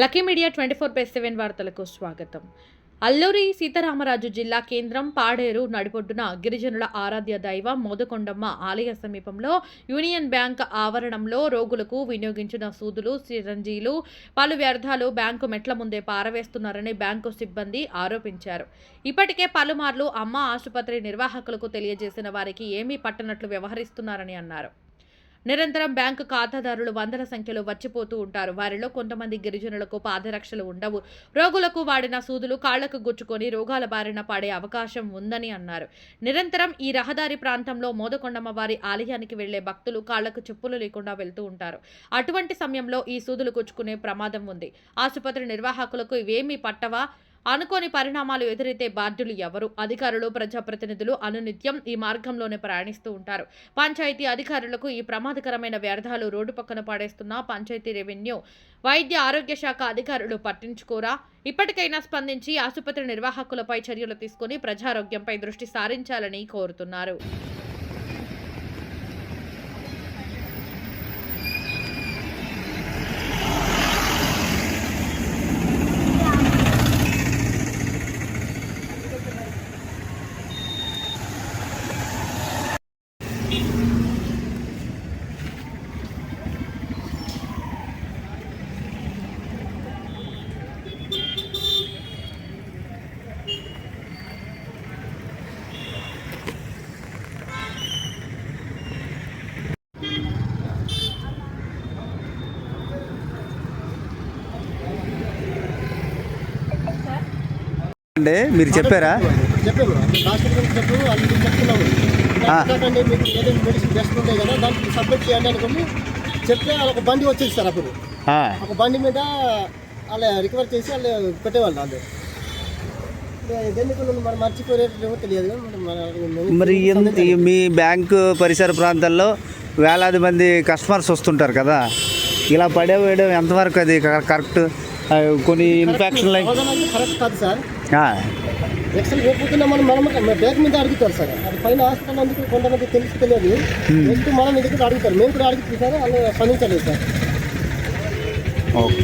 Lucky media twenty four by seven వార్తలకు స్వాగతం. అల్లూరి సీతారామరాజు జిల్లా కేంద్రం పాడేరు నడిపొడ్డున గిరిజనుల ఆరాధ్య దైవం మోదకొండమ్మ ఆలయ సమీపంలో యూనియన్ బ్యాంక్ ఆవరణంలో రోగులకు వినియోగించిన సూదులు చిరంజీలు పలు వ్యర్థాలు బ్యాంకు మెట్ల ముందే పారవేస్తున్నారని బ్యాంకు సిబ్బంది ఆరోపించారు. ఇప్పటికే పలుమార్లు అమ్మ ఆసుపత్రి నిర్వాహకులకు తెలియజేసిన వారికి ఏమీ పట్టనట్లు వ్యవహరిస్తున్నారని అన్నారు. నిరంతరం బ్యాంకు ఖాతాదారులు వందల సంఖ్యలో వచ్చిపోతూ ఉంటారు. వారిలో కొంతమంది గిరిజనులకు పాదరక్షలు ఉండవు. రోగులకు వాడిన సూదులు కాళ్ళకు గుచ్చుకొని రోగాల బారిన పడే అవకాశం ఉందని అన్నారు. నిరంతరం ఈ రహదారి ప్రాంతంలో మోదకొండమ్మ వారి ఆలయానికి వెళ్ళే భక్తులు కాళ్ళకు చెప్పులు లేకుండా వెళ్తూ ఉంటారు. అటువంటి సమయంలో ఈ సూదులు గుచ్చుకునే ప్రమాదం ఉంది. ఆసుపత్రి నిర్వాహకులకు ఇవేమీ పట్టవా? అనుకోని పరిణామాలు ఎదురైతే బాధ్యులు ఎవరు? అధికారులు ప్రజాప్రతినిధులు అనునిత్యం ఈ మార్గంలోనే ప్రయాణిస్తూ ఉంటారు. పంచాయతీ అధికారులకు ఈ ప్రమాదకరమైన వ్యర్థాలు రోడ్డు పక్కన పాడేస్తున్న పంచాయతీ రెవెన్యూ వైద్య ఆరోగ్య శాఖ అధికారులు పట్టించుకోరా? ఇప్పటికైనా స్పందించి ఆసుపత్రి నిర్వాహకులపై చర్యలు తీసుకుని ప్రజారోగ్యంపై దృష్టి సారించాలని కోరుతున్నారు. అంటే మీరు చెప్పారా? చెప్పాము ఎందుకంటే మీకు ఏదైనా మెడిసిన్ బెస్ట్ ఉంటాయి కదా దానికి సబ్మిట్ చేయండి అనుకుని చెప్తే వాళ్ళ ఒక బండి వచ్చేది సార్ అప్పుడు. ఒక బండి మీద వాళ్ళు రికవర్ చేసి వాళ్ళు పెట్టేవాళ్ళు వాళ్ళు. మరి మీ బ్యాంకు పరిసర ప్రాంతాల్లో వేలాది మంది కస్టమర్స్ వస్తుంటారు కదా. ఇలా పడే వేయడం ఎంతవరకు అది కరెక్ట్ కొన్ని ఇన్ఫెక్షన్లు కరెక్ట్ కాదు సార్. ఎక్సల్ లేకపోతే మనం మనం బ్యాగ్ మీద అడుగుతారు సార్ అది పైన హాస్పిటల్ అందుకు కొంతమంది తెలిసి తెలియదు నెక్స్ట్ మనం ఇది కూడా అడుగుతారు మేము కూడా అడుగుతాం సార్ వాళ్ళు స్పందించలేదు సార్ ఓకే